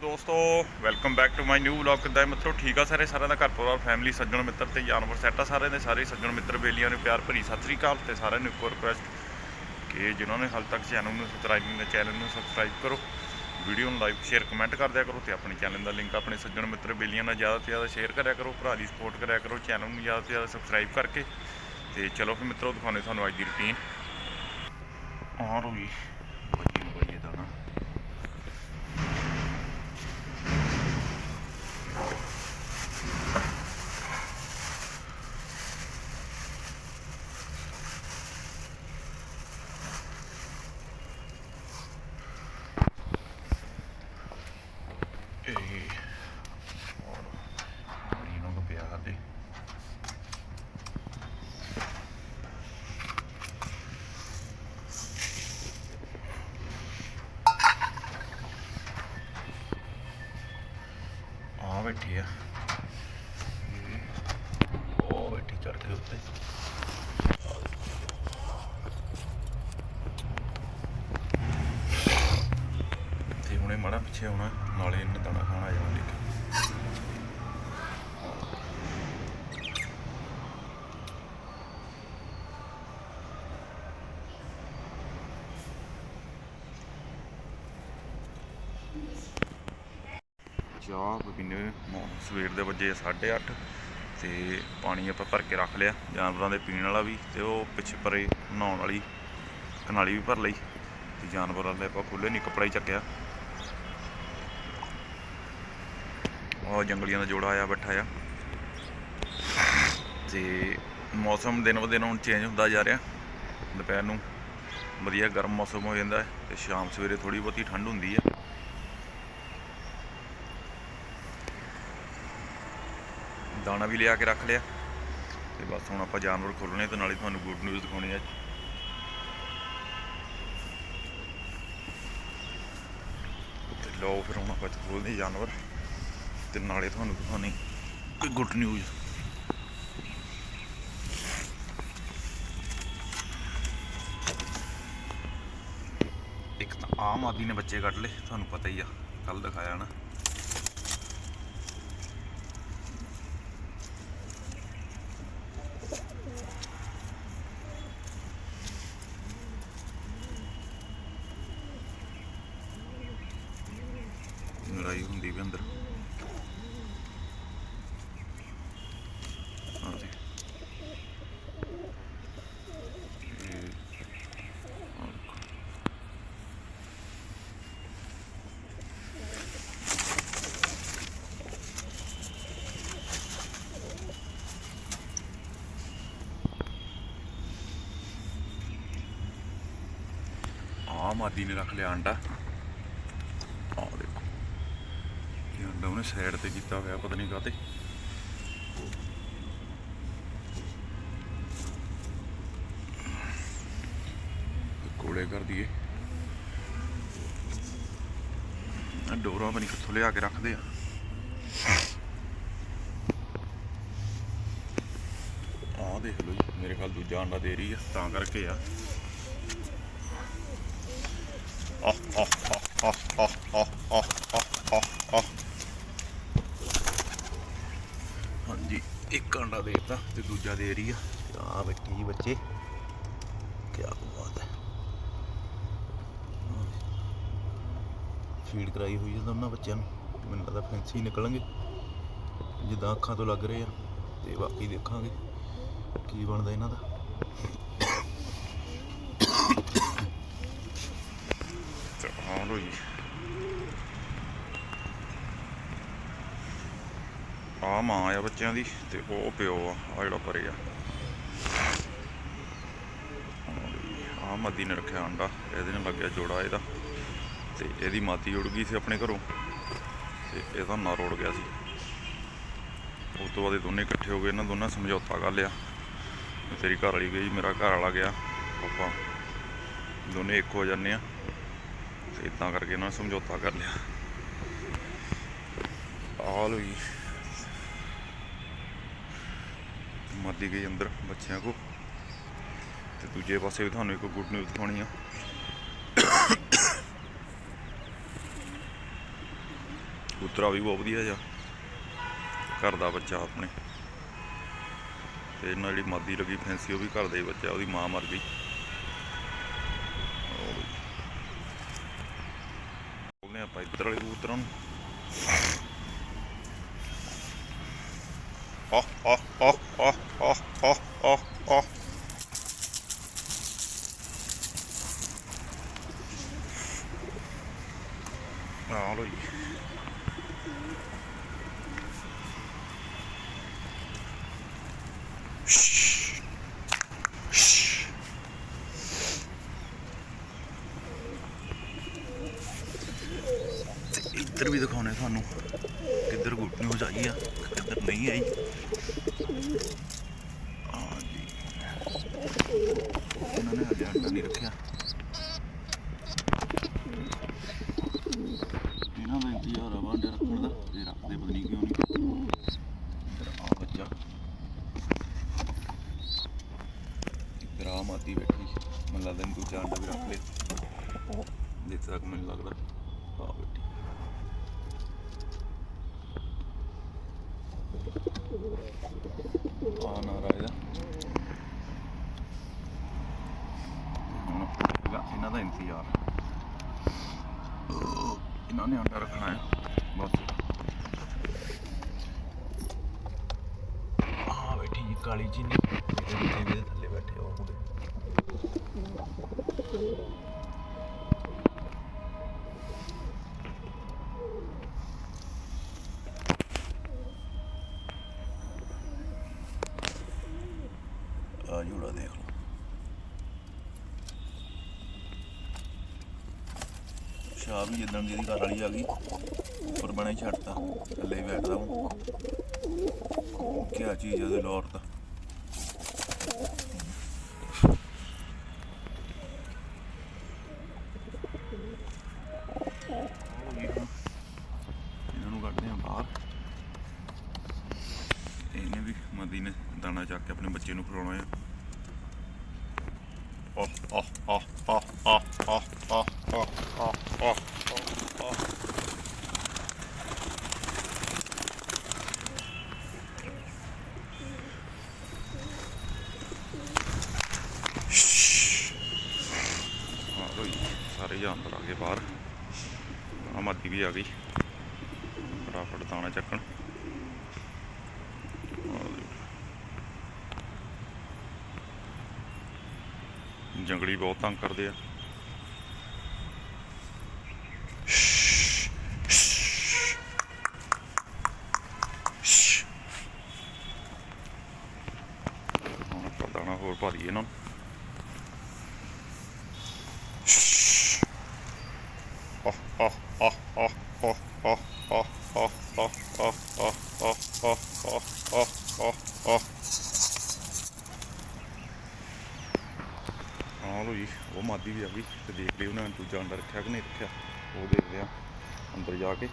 ਦੋਸਤੋ welcome back to my new vlog ਕਿੱਦਾਂ ਮਿੱਤਰੋ ਠੀਕ ਆ ਸਾਰੇ, ਸਾਰਿਆਂ ਦਾ ਘਰ ਪਰਿਵਾਰ ਫੈਮਿਲੀ ਸੱਜਣ ਮਿੱਤਰ ਤੇ ਜਾਨਵਰ ਸੈੱਟ ਆ ਸਾਰਿਆਂ ਦੇ, ਸਾਰੇ ਸੱਜਣ ਮਿੱਤਰ, ਬੇਲੀਆਂ ਨੂੰ ਪਿਆਰ ਭਰੀ ਸਤਿ ਸ੍ਰੀ ਅਕਾਲ ਤੇ ਸਾਰਿਆਂ ਨੂੰ ਇੱਕ ਰਿਕੁਐਸਟ ਕਿ ਜਿਨ੍ਹਾਂ ਨੇ ਹਾਲ ਤੱਕ ਚੈਨਲ ਨੂੰ ਸਬਸਕ੍ਰਾਈਬ ਨਹੀਂ ਕੀਤਾ ਚੈਨਲ ਨੂੰ ਸਬਸਕ੍ਰਾਈਬ ਕਰੋ ਵੀਡੀਓ ਨੂੰ ਲਾਈਕ ਸ਼ੇਅਰ ਕਮੈਂਟ ਕਰ ਦਿਆ ਕਰੋ ਤੇ ਆਪਣੇ ਚੈਨਲ ਦਾ ਲਿੰਕ ਆਪਣੇ ਸੱਜਣ ਮਿੱਤਰ, ਬੇਲੀਆਂ ਨਾਲ ਜ਼ਿਆਦਾ ਤੋਂ ਜ਼ਿਆਦਾ ਸ਼ੇਅਰ ਕਰਿਆ ਕਰੋ, ਭਰਾ ਦੀ ਸਪੋਰਟ ਕਰਿਆ ਕਰੋ ਚੈਨਲ ਨੂੰ ਜ਼ਿਆਦਾ ਤੋਂ ਜ਼ਿਆਦਾ ਸਬਸਕ੍ਰਾਈਬ ਕਰਕੇ ਤੇ ਚਲੋ ਫਿਰ ਮਿੱਤਰੋ, ਦਿਖਾਉਂਦੇ ਤੁਹਾਨੂੰ ਅੱਜ ਦੀ ਰੁਟੀਨ ਆਹ ਰੋ ਜੀ ਬੱਜੀ ਨੂੰ ਬਈਏ ਦਾ ਨਾ ਇਹ ਔਰ ਆੜੀ ਨੂੰ ਕੋ ਪਿਆ ਦੇ ਆ ਬੈਠੀ ਆ। ਇਹ ਉਹ ਬੈਠੀ ਚੜ ਕੇ ਉੱਤੇ। ਤੇ ਹੁਣੇ ਮਾੜਾ ਪਿੱਛੇ ਆਉਣਾ, ਨਾਲੇ ਇਹਨੇ ਦਾਣਾ ਖਾਣਾ ਜਾਣਾ ਦੇਖ। ਚਾਹ ਪੀਨੇ ਮੋ- ਸਵੇਰ ਦੇ ਵਜੇ 8:30 ਤੇ ਪਾਣੀ ਆਪਾਂ ਭਰ ਕੇ ਰੱਖ ਲਿਆ, ਜਾਨਵਰਾਂ ਦੇ ਪੀਣ ਵਾਲਾ ਵੀ ਤੇ ਉਹ ਪਿੱਛੇ ਪਰੇ ਨਹਾਉਣ ਵਾਲੀ ਕਨਾਲੀ ਵੀ ਭਰ ਲਈ ਤੇ ਜਾਨਵਰਾਂ ਦੇ ਆਪਾਂ ਖੁੱਲੇ ਨਹੀਂ ਕੱਪੜਾ ਹੀ ਚੱਕਿਆ। ਉਹ ਜੰਗਲੀਆਂ ਦਾ ਜੋੜਾ ਆਇਆ ਬੈਠਾ ਆ। ਤੇ ਮੌਸਮ ਦਿਨ ਬ ਦਿਨ ਹੁਣ ਚੇਂਜ ਹੁੰਦਾ ਜਾ ਰਿਹਾ, ਦੁਪਹਿਰ ਨੂੰ ਵਧੀਆ ਗਰਮ ਮੌਸਮ ਹੋ ਜਾਂਦਾ ਹੈ ਤੇ ਸ਼ਾਮ ਸਵੇਰੇ ਥੋੜੀ ਬਹੁਤੀ ਠੰਡ ਹੁੰਦੀ ਹੈ ਦਾਣਾ ਵੀ ਲਿਆ ਕੇ ਰੱਖ ਲਿਆ। ਤੇ ਬਸ ਹੁਣ ਆਪਾਂ ਜਾਨਵਰ ਖੋਲਣੇ ਤੇ ਨਾਲੇ ਤੁਹਾਨੂੰ ਗੁੱਡ ਨਿਊਜ਼ ਦਿਖਾਉਣੀ ਹੈ ਤੇ ਲਓ ਫਿਰ ਹੁਣ ਆਪਾਂ ਖੋਲਦੇ ਜਾਨਵਰ ਤੇ ਨਾਲੇ ਤੁਹਾਨੂੰ ਦਿਖਾਉਣੀ ਗੁੱਡ ਨਿਊਜ਼ ਇੱਕ ਤਾਂ ਆਮ ਆਦਮੀ ਨੇ ਬੱਚੇ ਕੱਢ ਲਏ, ਤੁਹਾਨੂੰ ਪਤਾ ਹੀ ਆ ਕੱਲ ਦਿਖਾਇਆ ਨਾ ਲੜਾਈ ਹੁੰਦੀ ਵੀ ਅੰਦਰ ਆਹ ਜੀ ਇਹ ਆਹ ਦੇਖੋ। ਆਹ ਨੇ ਰੱਖ ਲਿਆ ਆਂਡਾ ਆਹ ਦੇਖੋ ਇਹ ਅੰਡਾ ਉਹਨੇ ਸਾਈਡ ਤੇ ਕੀਤਾ ਹੋਇਆ, ਪਤਾ ਨਹੀਂ ਕਾਤੇ ਕੋਲੇ ਕਰ ਦਈਏ। ਆ ਡੋਰਾ ਬਣੀ ਕਿੱਥੋਂ ਲਿਆ ਕੇ ਰੱਖਦੇ ਆ। ਆਹ ਦੇਖ ਲਓ ਜੀ, ਮੇਰੇ ਖਿਆਲ ਦੂਜਾ ਆਂਡਾ ਦੇ ਰਹੀ ਆ, ਤਾਂ ਕਰਕੇ ਆ। ਹਾਂਜੀ, ਇੱਕ ਅੰਡਾ ਦੇਤਾ ਤੇ ਦੂਜਾ ਦੇ ਰਹੀ ਆ। ਆ ਬੈਠੀ ਬੱਚੇ ਕੀ ਬਾਤ ਹੈ। ਫੀਡ ਕਰਾਈ ਹੋਈ ਹੈ ਦੋਨਾਂ ਬੱਚਿਆਂ ਨੂੰ। ਮੈਨੂੰ ਲੱਗਦਾ ਫੈਂਸੀ ਨਿਕਲਣਗੇ। ਜਿੱਦਾਂ ਅੱਖਾਂ ਤੋਂ ਲੱਗ ਰਹੇ ਆ ਤੇ ਬਾਕੀ ਦੇਖਾਂਗੇ ਕੀ ਬਣਦਾ ਇਹਨਾਂ ਦਾ। ਹਾਂ ਜੀ ਆ ਮਾਂ ਆ ਬੱਚਿਆਂ ਦੀ ਤੇ ਉਹ ਪਿਓ ਆ ਆ ਜਿਹੜਾ ਪਰੇ ਆ। ਆ ਮੱਦੀ ਨੇ ਰੱਖਿਆ ਅੰਡਾ, ਇਹਦੇ ਨਾਲ ਲੱਗਿਆ ਜੋੜਾ ਇਹਦਾ। ਤੇ ਇਹਦੀ ਮਾਤੀ ਉੜ ਗਈ ਸੀ ਆਪਣੇ ਘਰੋਂ, ਤੇ ਇਹਦਾ ਨਰ ਉੜ ਗਿਆ ਸੀ। ਉਸ ਤੋਂ ਬਾਅਦ ਇਹ ਦੋਨੇ ਇਕੱਠੇ ਹੋ ਗਏ, ਇਹਨਾਂ ਦੋਨਾਂ ਸਮਝੌਤਾ ਕਰ ਲਿਆ। ਤੇਰੀ ਘਰ ਵਾਲੀ ਗਈ, ਮੇਰਾ ਘਰ ਵਾਲਾ ਗਿਆ। ਆਪਾਂ ਦੋਨੇ ਇੱਕ ਹੋ ਜਾਂਦੇ ਆ। ਇਦਾਂ ਕਰਕੇ ਇਹਨਾਂ ਨੇ ਸਮਝੌਤਾ ਕਰ ਲਿਆ। ਆਹ ਲੋ ਮਾਦੀ ਗਈ ਅੰਦਰ ਬੱਚਿਆਂ ਕੋ। ਤੇ ਦੂਜੇ ਪਾਸੇ ਵੀ ਤੁਹਾਨੂੰ ਇੱਕ ਗੁੱਡ ਨਿਊਜ਼ ਦਿਖਾਉਣੀ ਆ। ਕਬੂਤਰਾ ਵੀ ਬਹੁਤ ਵਧੀਆ ਜਾ ਘਰ ਦਾ ਬੱਚਾ ਆਪਣੇ। ਤੇ ਇਹਨਾਂ ਜਿਹੜੀ ਮਾਦੀ ਲੱਗੀ ਫੈਂਸੀ, ਉਹ ਵੀ ਘਰ ਦਾ ਹੀ ਬੱਚਾ, ਉਹਦੀ ਮਾਂ ਮਰ ਗਈ ਉਹ ਵੀ। ਬੋਲਦੇ ਆਪਾਂ ਇੱਧਰ ਵਾਲੇ ਕਬੂਤਰਾਂ ਨੂੰ ਆਹ ਆਹ ਆਹ ਆਹ ਆਹ ਆਹ ਆਹ ਆਹ ਆ ਲੋ ਜੀ ਤੇ ਇੱਧਰ ਵੀ ਦਿਖਾਉਣੇ ਤੁਹਾਨੂੰ। ਕਿੱਧਰ ਗੁੱਟ ਨਿਊਜ਼ ਆਈ ਆ, ਕਿੱਧਰ ਨਹੀਂ ਆਈ। ਆ ਨੇ ਹਜੇ ਅੰਡਾ ਨਹੀਂ ਰੱਖਿਆ ਇਹਨਾਂ ਦਾ ਇੰਤਜ਼ਾਰ ਆ ਵਾਂਡੇ ਰੱਖਣ ਦਾ ਤੇ ਰੱਖਦੇ ਪਤਾ ਨਹੀਂ ਕਿਉਂ ਨਹੀਂ ਇੱਧਰ ਆ ਬੱਚਾ ਇੱਧਰ ਆ ਮਾਦੀ ਬੈਠੀ ਮੈਨੂੰ ਲੱਗਦਾ ਇਹਨੂੰ ਦੂਜਾ ਅੰਡਾ ਵੀ ਰੱਖ ਲਿਆ ਜਿੱਥੇ ਤੱਕ ਮੈਨੂੰ ਲੱਗਦਾ ਆ ਬੈਠੀ ਆ ਦਾ ਰਾਇਦਾ ਇਹਨਾਂ ਦਾ ਇੰਤਜ਼ਾਰ ਇਹਨਾਂ ਨੇ ਅੰਡਾ ਰੱਖਣਾ ਹੈ ਬਸ ਆ ਬੈਠੀ ਜੀ ਕਾਲੀ ਜੀ ਨੇ ਇਹਦੇ ਥੱਲੇ ਬੈਠੇ ਉਹ ਮੁੰਡੇ ਆ ਜੂੜਾ ਦੇਖ ਲਓ ਸ਼ਾਹ ਵੀ ਜਿੱਦਣ ਦੀ ਇਹਦੀ ਘਰ ਵਾਲੀ ਆ ਗਈ, ਉੱਪਰ ਬਣੇ ਛੱਡਤਾ ਥੱਲੇ ਹੀ ਬੈਠਦਾ ਹੂੰ ਕਿਆ ਚੀਜ਼ ਹੈ ਲੋਰ ਤਾਂ। ਬਾਹਰ। ਆ ਮਾਦੀ ਵੀ ਆ ਗਈ। ਫਟਾਫਟ ਦਾਣਾ ਚੱਕਣ। ਜੰਗਲੀ ਬਹੁਤ ਤੰਗ ਕਰਦੇ ਆ। ਤੇ ਦੇਖ ਲਈ ਉਹਨਾਂ ਨੇ ਦੂਜਾ ਅੰਦਰ ਰੱਖਿਆ ਕਿ ਨਹੀਂ ਰੱਖਿਆ ਉਹ ਦੇਖਦੇ ਆ ਅੰਦਰ ਜਾ ਕੇ।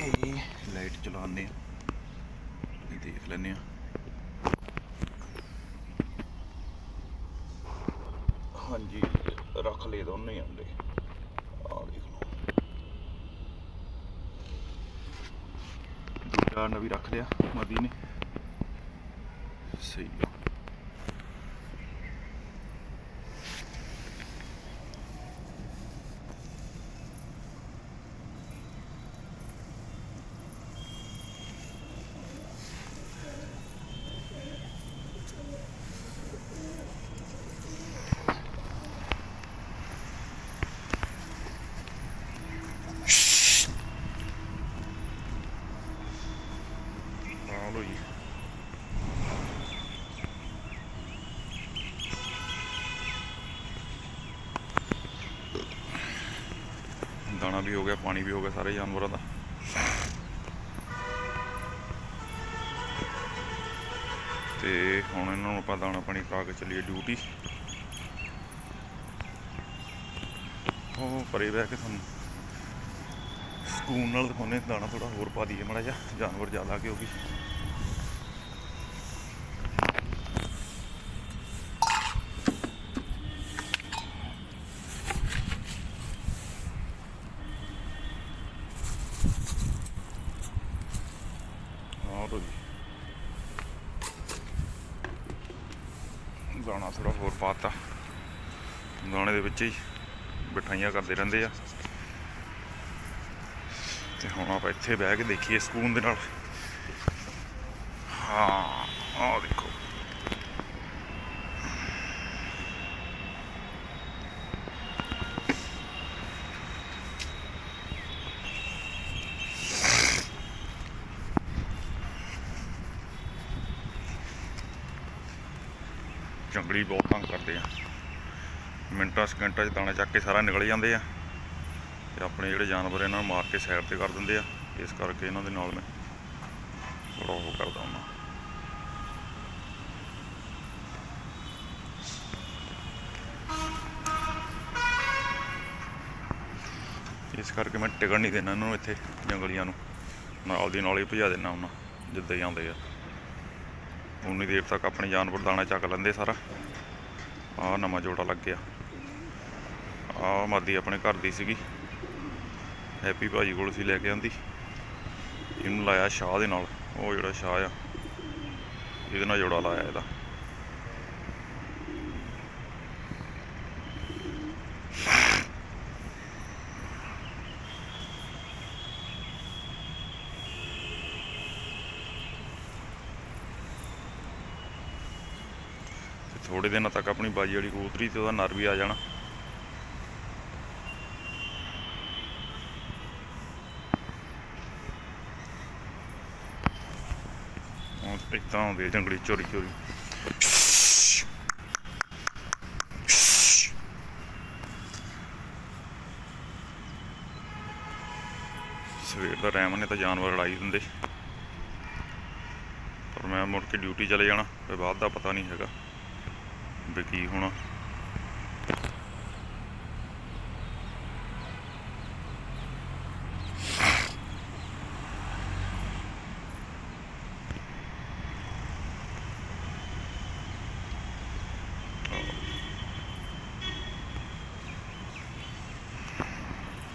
ਇਹ ਲਾਈਟ ਚਲਾਉਂਦੇ ਆ ਇਹ ਦੇਖ ਲੈਂਦੇ ਆ ਹਾਂਜੀ ਰੱਖ ਲਏ ਦੋਨੇ ਆਂਡੇ ਆ ਦੇਖ ਲਓ ਦੂਜਾ ਅੰਡਾ ਵੀ ਰੱਖ ਲਿਆ ਮਦੀ ਨੇ। ਸਹੀ ਆ ਆ ਲੋ ਜੀ ਦਾਣਾ ਵੀ ਹੋ ਗਿਆ, ਪਾਣੀ ਵੀ ਹੋ ਗਿਆ ਸਾਰੇ ਜਾਨਵਰਾਂ ਦਾ। ਤੇ ਹੁਣ ਇਹਨਾਂ ਨੂੰ ਆਪਾਂ ਦਾਣਾ ਪਾਣੀ ਪਾ ਕੇ ਚੱਲੀਏ ਡਿਊਟੀ। ਉਹ ਪਰੇ ਬਹਿ ਕੇ ਤੁਹਾਨੂੰ ਸਕੂਨ ਨਾਲ ਦਿਖਾਉਣੇ ਦਾਣਾ ਥੋੜਾ ਹੋਰ ਪਾ ਦਈਏ ਮਾੜਾ ਜਿਹਾ, ਜਾਨਵਰ ਜ਼ਿਆਦਾ ਕਿ ਉਹ ਵੀ ਪਾਤਾ ਦਾਣੇ ਦੇ ਵਿੱਚ ਹੀ ਬਿਠਾਈਆਂ ਕਰਦੇ ਰਹਿੰਦੇ ਆ। ਤੇ ਹੁਣ ਆਪਾਂ ਇੱਥੇ ਬਹਿ ਕੇ ਦੇਖੀਏ ਸਕੂਨ ਦੇ ਨਾਲ। ਹਾਂ, ਆਹ ਦੇਖੋ। ਜੰਗਲੀ ਬਹੁਤ ਤੰਗ ਕਰਦੇ ਆ। ਮਿੰਟਾਂ, ਸਕਿੰਟਾਂ 'ਚ ਦਾਣੇ ਚੱਕ ਕੇ ਸਾਰਾ ਨਿਕਲ ਜਾਂਦੇ ਆ। ਤੇ ਆਪਣੇ ਜਿਹੜੇ ਜਾਨਵਰ ਇਹਨਾਂ ਨੂੰ ਮਾਰ ਕੇ ਸਾਈਡ ਤੇ ਕਰ ਦਿੰਦੇ ਆ। ਇਸ ਕਰਕੇ ਇਹਨਾਂ ਦੇ ਨਾਲ ਮੈਂ ਬੜਾ ਉਹ ਕਰਦਾ ਹਾਂ ਇਸ ਕਰਕੇ ਮੈਂ ਟਿਕਣ ਨਹੀਂ ਦੇਣਾ ਇਹਨਾਂ ਨੂੰ ਇੱਥੇ, ਜੰਗਲੀਆਂ ਨੂੰ। ਨਾਲ ਦੀ ਨਾਲ ਹੀ ਭਜਾ ਦੇਣਾ ਉਹਨਾਂ, ਜਿੱਦਾਂ ਹੀ ਆਉਂਦੇ ਆ। ਉਨੀ ਦੇਰ ਤੱਕ ਆਪਣੇ ਜਾਨਵਰ ਦਾਣਾ ਚੱਕ ਲੈਂਦੇ ਸਾਰਾ। ਆਹ ਨਵਾਂ ਜੋੜਾ ਲੱਗ ਗਿਆ। ਆਹ ਮਾਦੀ ਆਪਣੇ ਘਰ ਦੀ ਸੀਗੀ। ਹੈਪੀ ਭਾਜੀ ਕੋਲ ਸੀ ਲੈ ਕੇ ਆਂਦੀ। ਇਹਨੂੰ ਲਾਇਆ ਸ਼ਾਹ ਦੇ ਨਾਲ। ਉਹ ਜਿਹੜਾ ਸ਼ਾਹ ਆ, ਇਹਦੇ ਨਾਲ ਜੋੜਾ ਲਾਇਆ ਇਹਦਾ। ਥੋੜੇ ਦਿਨਾਂ ਤੱਕ ਆਪਣੀ ਬਾਜੀ ਵਾਲੀ ਕਬੂਤਰੀ ਤੇ ਉਹਦਾ ਨਰ ਵੀ ਆ ਜਾਣਾ। ਹੁਣ ਇਦਾਂ ਆਉਂਦੇ ਜੰਗਲੀ ਚੋਰੀ ਚੋਰੀ। ਸਵੇਰ ਦਾ ਟਾਈਮ ਨੇ ਤਾਂ ਜਾਨਵਰ ਲੜਾਈ ਦਿੰਦੇ। ਪਰ ਮੈਂ ਮੁੜ ਕੇ ਡਿਊਟੀ ਚਲੇ ਜਾਣਾ, ਫਿਰ ਬਾਅਦ ਦਾ ਪਤਾ ਨਹੀਂ ਹੈਗਾ। ਵੀ ਕੀ ਹੋਣਾ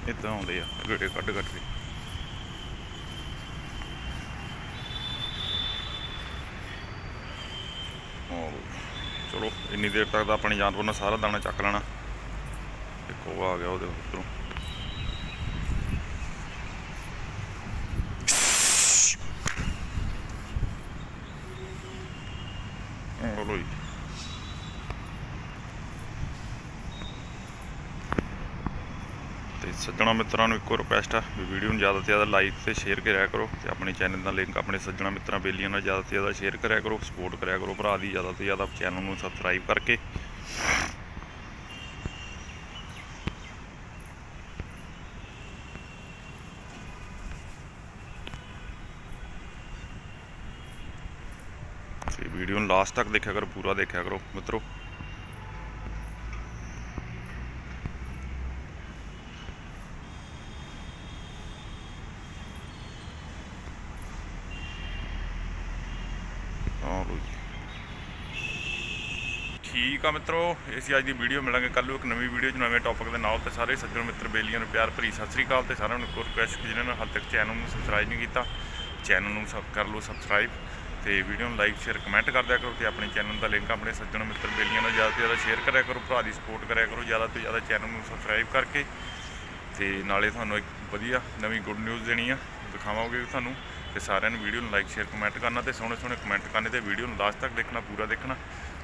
ਇਦਾਂ ਆਉਂਦੇ ਆ ਗੇੜੇ ਕੱਢ ਕੱਢ ਕੇ ਚਲੋ ਦੇਰ ਤੱਕ ਦਾ ਆਪਣੇ ਜਾਨਵਰ ਨੇ ਸਾਰਾ ਦਾਣਾ ਚੱਕ ਲੈਣਾ। ਦੇਖੋ ਉਹ ਆ ਗਿਆ ਉਹਦੇ ਉੱਪਰੋਂ ਉਹ ਲੋ ਜੀ ਤੇ ਸੱਜਣਾ ਮਿੱਤਰਾਂ ਨੂੰ ਇੱਕੋ ਰਿਕੁਐਸਟ ਆ ਵੀ ਵੀਡੀਓ ਨੂੰ ਜ਼ਿਆਦਾ ਤੋਂ ਜ਼ਿਆਦਾ ਲਾਈਕ ਤੇ ਸ਼ੇਅਰ ਕਰਿਆ ਕਰੋ ਤੇ ਆਪਣੇ ਚੈਨਲ ਦਾ ਲਿੰਕ ਆਪਣੇ ਸੱਜਣਾ ਮਿੱਤਰਾਂ ਬੇਲੀਆਂ ਨਾਲ ਜ਼ਿਆਦਾ ਤੋਂ ਜ਼ਿਆਦਾ ਸ਼ੇਅਰ ਕਰਿਆ ਕਰੋ ਸਪੋਰਟ ਕਰਿਆ ਕਰੋ, ਭਰਾ ਦੀ ਜ਼ਿਆਦਾ ਤੋਂ ਜ਼ਿਆਦਾ ਚੈਨਲ ਨੂੰ ਸਬਸਕ੍ਰਾਈਬ ਕਰਕੇ। ਤੇ ਵੀਡੀਓ ਨੂੰ ਲਾਸਟ ਤੱਕ ਦੇਖਿਆ ਕਰੋ, ਪੂਰਾ ਦੇਖਿਆ ਕਰੋ, ਮਿੱਤਰੋ ਹਾਂ ਲਓ ਜੀ ਠੀਕ ਆ ਮਿੱਤਰੋ ਇਹ ਸੀ ਅੱਜ ਦੀ ਵੀਡੀਓ ਮਿਲਾਂਗੇ ਕੱਲ ਨੂੰ ਇੱਕ ਨਵੀਂ ਵੀਡੀਓ 'ਚ, ਨਵੇਂ ਟੌਪਿਕ ਦੇ ਨਾਲ ਤੇ ਸਾਰੇ ਸੱਜਣ ਮਿੱਤਰ, ਬੇਲੀਆਂ ਨੂੰ ਪਿਆਰ ਭਰੀ ਸਤਿ ਸ੍ਰੀ ਅਕਾਲ ਤੇ ਸਾਰਿਆਂ ਨੂੰ ਇੱਕ ਰਿਕੁਐਸਟ ਜਿਨ੍ਹਾਂ ਨੇ ਹਾਲ ਤੱਕ ਚੈਨਲ ਨੂੰ ਸਬਸਕ੍ਰਾਈਬ ਨਹੀਂ ਕੀਤਾ ਚੈਨਲ ਨੂੰ ਸਬ ਕਰ ਲਓ ਸਬਸਕ੍ਰਾਈਬ ਤੇ ਵੀਡੀਓ ਨੂੰ ਲਾਈਕ ਸ਼ੇਅਰ ਕਮੈਂਟ ਕਰ ਦਿਆ ਕਰੋ ਤੇ ਆਪਣੇ ਚੈਨਲ ਦਾ ਲਿੰਕ ਆਪਣੇ ਸੱਜਣ ਮਿੱਤਰ, ਬੇਲੀਆਂ ਨੂੰ ਜ਼ਿਆਦਾ ਤੋਂ ਜ਼ਿਆਦਾ ਸ਼ੇਅਰ ਕਰਿਆ ਕਰੋ, ਭਰਾ ਦੀ ਸਪੋਰਟ ਕਰਿਆ ਕਰੋ, ਜ਼ਿਆਦਾ ਤੋਂ ਜ਼ਿਆਦਾ ਚੈਨਲ ਨੂੰ ਸਬਸਕ੍ਰਾਈਬ ਕਰਕੇ ਤੇ ਨਾਲੇ ਤੁਹਾਨੂੰ ਇੱਕ ਵਧੀਆ ਨਵੀਂ ਗੁੱਡ ਨਿਊਜ਼ ਦੇਣੀ ਆ, ਦਿਖਾਵਾਂਗੇ ਤੁਹਾਨੂੰ ਤੇ ਸਾਰਿਆਂ ਨੂੰ ਵੀਡੀਓ ਨੂੰ ਲਾਈਕ ਸ਼ੇਅਰ ਕਮੈਂਟ ਕਰਨਾ ਤੇ ਸੋਹਣੇ ਸੋਹਣੇ ਕਮੈਂਟ ਕਰਨੇ ਤੇ ਵੀਡੀਓ ਨੂੰ ਲਾਸਟ ਤੱਕ ਦੇਖਣਾ, ਪੂਰਾ ਦੇਖਣਾ।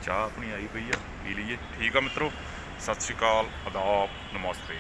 ਚਾਹ ਆਪਣੀ ਆਈ ਪਈ ਆ, ਪੀ ਲਈਏ। ਠੀਕ ਆ ਮਿੱਤਰੋ, ਸਤਿ ਸ਼੍ਰੀ ਅਕਾਲ, ਆਦਾਬ, ਨਮਸਤੇ।